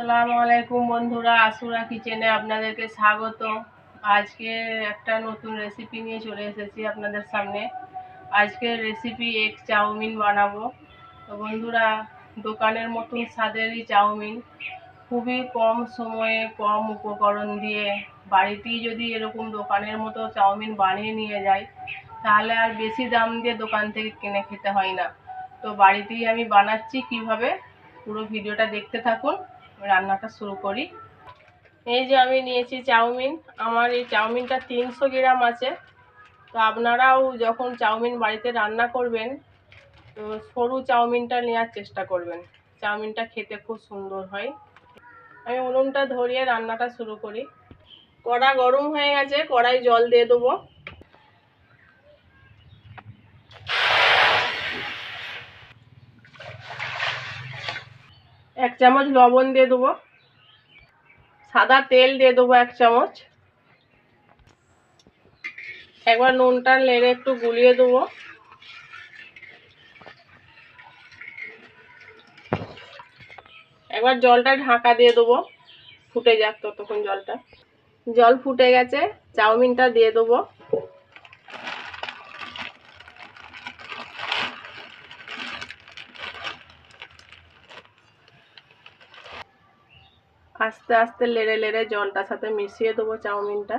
আসসালামু আলাইকুম বন্ধুরা আসুরা কিচেনে আপনাদেরকে স্বাগত আজকে একটা নতুন রেসিপি নিয়ে চলে এসেছি আপনাদের সামনে। আজকের রেসিপি এগ চাউমিন বানাবো। তো বন্ধুরা, দোকানের মতন স্বাদেরই চাউমিন। খুবই কম সময়ে, কম উপকরণ দিয়ে। বাড়িতেই যদি এরকম দোকানের মতো চাউমিন বানিয়ে নিয়ে যাই, তাহলে আর বেশি দাম দিয়ে দোকান থেকে কিনে খেতে হয় না। তো বাড়িতেই আমি বানাচ্ছি কীভাবে, পুরো ভিডিওটা দেখতে থাকুন। রান্নাটা শুরু করি। এই যে আমি নিয়েছি চাউমিন। আমার এই চাউমিনটা তিনশো গ্রাম আছে। তো আপনারাও যখন চাউমিন বাড়িতে রান্না করবেন, তো সরু চাউমিনটা নেওয়ার চেষ্টা করবেন। চাউমিনটা খেতে খুব সুন্দর হয়। আমি উনুনটা ধরিয়ে রান্নাটা শুরু করি। কড়া গরম হয়ে গেছে, কড়াই জল দিয়ে দেবো। এক চামচ লবণ দিয়ে দেবো। সাদা তেল দিয়ে দেবো এক চামচ। একবার নুনটা নেড়ে একটু গুলিয়ে দেবো। একবার জলটা ঢাকা দিয়ে দেবো। ফুটে যাক ততক্ষণ জলটা। জল ফুটে গেছে, চাউমিনটা দিয়ে দেবো। আস্তে আস্তে লেড়ে লেড়ে জলটার সাথে মিশিয়ে দেবো চাউমিনটা।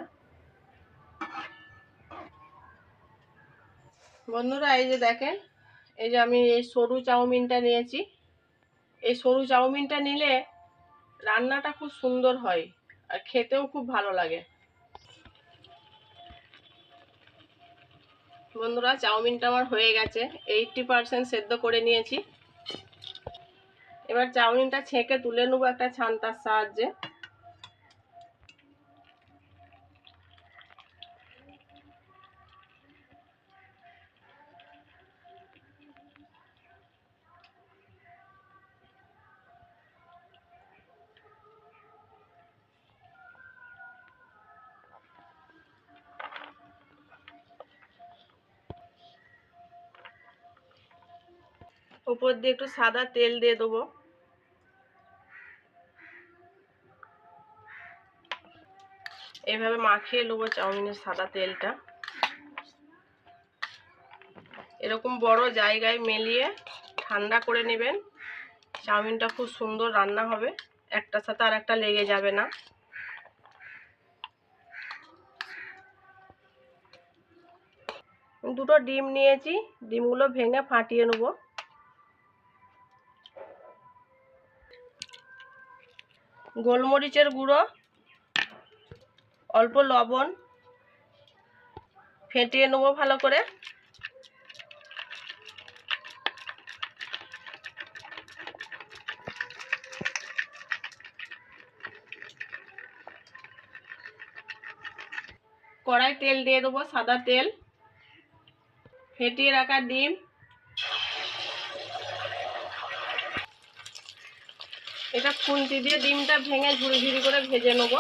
বন্ধুরা, এই যে দেখেন, এই যে আমি এই সরু চাউমিনটা নিয়েছি। এই সরু চাউমিনটা নিলে রান্নাটা খুব সুন্দর হয় আর খেতেও খুব ভালো লাগে। বন্ধুরা, চাউমিনটা আমার হয়ে গেছে। এইটটি পারসেন্ট সেদ্ধ করে নিয়েছি। এবার চাউমিনটা ছেঁকে তুলে নেব একটা ছান্তার সাহায্যে। উপর দিয়ে একটু সাদা তেল দিয়ে দেবো। এভাবে মাখিয়ে নেব চাউমিনের সাদা তেলটা। এরকম বড় জায়গায় মেলিয়ে ঠান্ডা করে নেবেন। চাউমিনটা খুব সুন্দর রান্না হবে। একটার সাথে আর একটা লেগে যাবে না। দুটো ডিম নিয়েছি। ডিমগুলো ভেঙে ফাটিয়ে নেব। গোলমরিচের গুঁড়ো, অল্প লবণ, ফেটিয়ে নেব ভালো করে। কড়াই তেল দিয়ে দেবো সাদা তেল। ফেটিয়ে রাখা ডিম। এটা খুন্তি দিয়ে ডিমটা ভেঙে ঝুড়ি ঝুড়ি করে ভেজে নেব।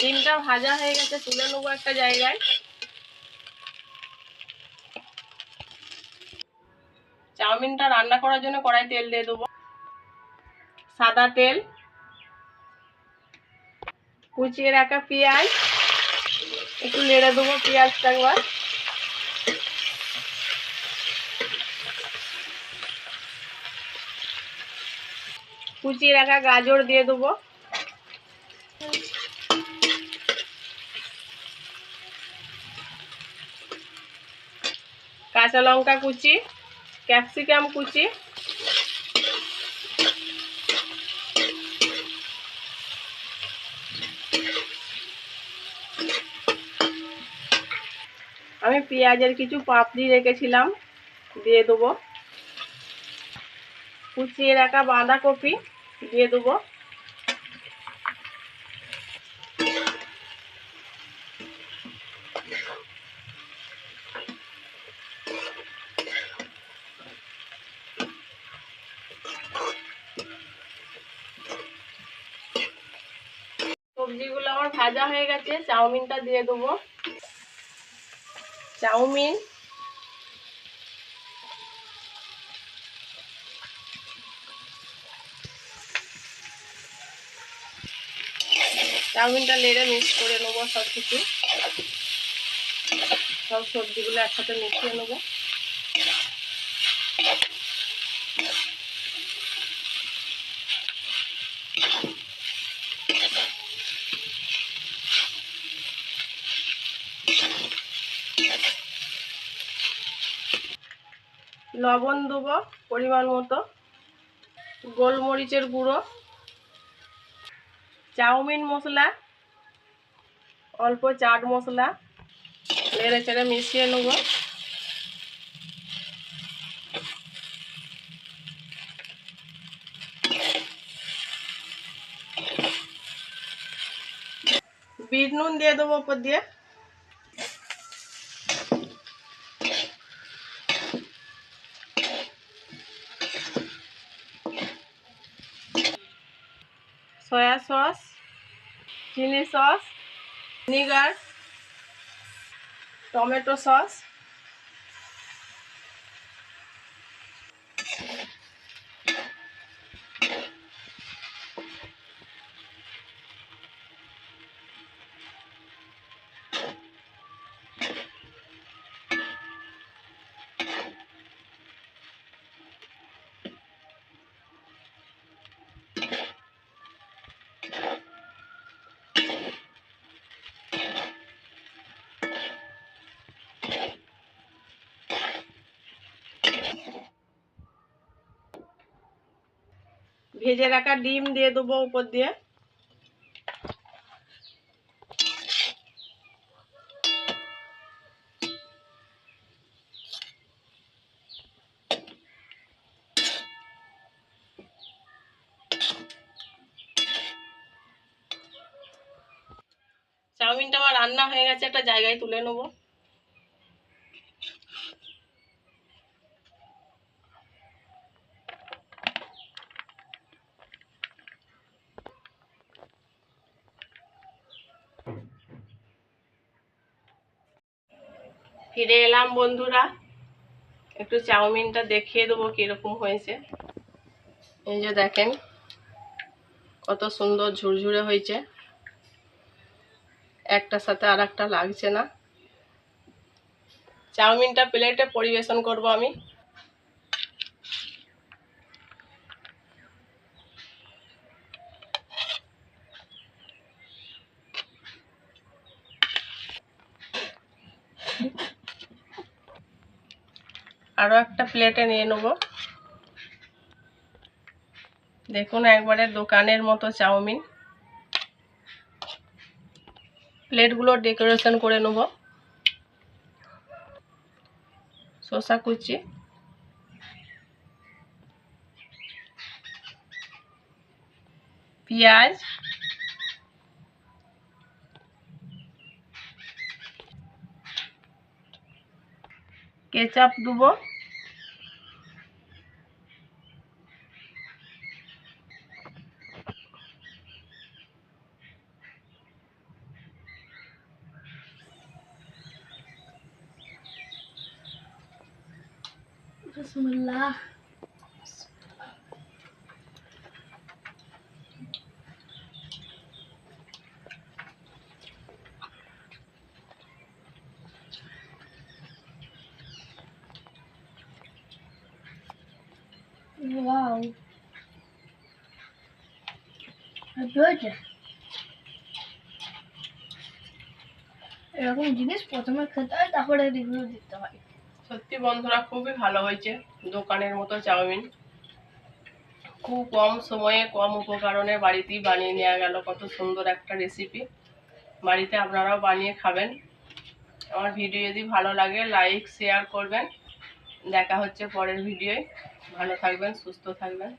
ডিমটা ভাজা হয়ে গেছে, তুলে নেব একটা জায়গায়। চাউমিনটা রান্না করার জন্য কড়াই তেল দিয়ে দেবো। সাদা তেল, কুচিয়ে রাখা পেঁয়াজ, একটু নেড়ে দেবো পেঁয়াজটা একবার। কুচিয়ে রাখা গাজর দিয়ে দেবো। কাঁচা লঙ্কা কুচি, ক্যাপসিকাম কুচি আমি পেঁয়াজের কিছু পাপড়ি রেখেছিলাম দিয়ে দেবো। কুচিয়ে রাখা বাঁধাকপি দিয়ে দেবো। আমার ভাজা হয়ে গেছে, চাউমিনটা দিয়ে দেবো। চাউমিন। চাউমিনটা নেড়ে মিক্স করে নেব সব কিছু সব সবজিগুলো একসাথে মিশিয়ে নেব। লবণ দেবো পরিমাণ মতো, গোলমরিচের গুঁড়ো, চাউমিন মশলা, অল্প চাট মশলা, নেড়ে চেড়ে মিশিয়ে নেব। বিট নুন দিয়ে দেবো ওপর দিয়ে। Soya sauce chilli sauce vinegar tomato sauce ভেজে রাখা ডিম দিয়ে দেবো উপর দিয়ে। চাউমিনটা আমার রান্না হয়ে গেছে, একটা জায়গায় তুলে নেব। ফিরে এলাম বন্ধুরা। একটু চাউমিনটা দেখিয়ে দেবো কীরকম হয়েছে। এই যে দেখেন, কত সুন্দর ঝুরঝুরে হয়েছে। একটার সাথে আর একটা লাগছে না। চাউমিনটা প্লেটে পরিবেশন করব আমি। আরও একটা প্লেটে নিয়ে নেব। দেখুন, একবারে দোকানের মতো চাউমিন। প্লেটগুলো ডেকোরেশন করে নেব। শসা কুচি। পেঁয়াজ। কেচাপ দেবো। Bismillah. Wow. Good. এরকম জিনিস প্রথমে খেতে হয় তারপরে রিভিউ দিতে হয় সত্যি বন্ধুরা, খুবই ভালো হয়েছে দোকানের মতো চাউমিন। খুব কম সময়ে কম উপকরণে বাড়িতেই বানিয়ে নেওয়া গেল। কত সুন্দর একটা রেসিপি বাড়িতে আপনারাও বানিয়ে খাবেন। আমার ভিডিও যদি ভালো লাগে লাইক শেয়ার করবেন। দেখা হচ্ছে পরের ভিডিওয়। ভালো থাকবেন, সুস্থ থাকবেন।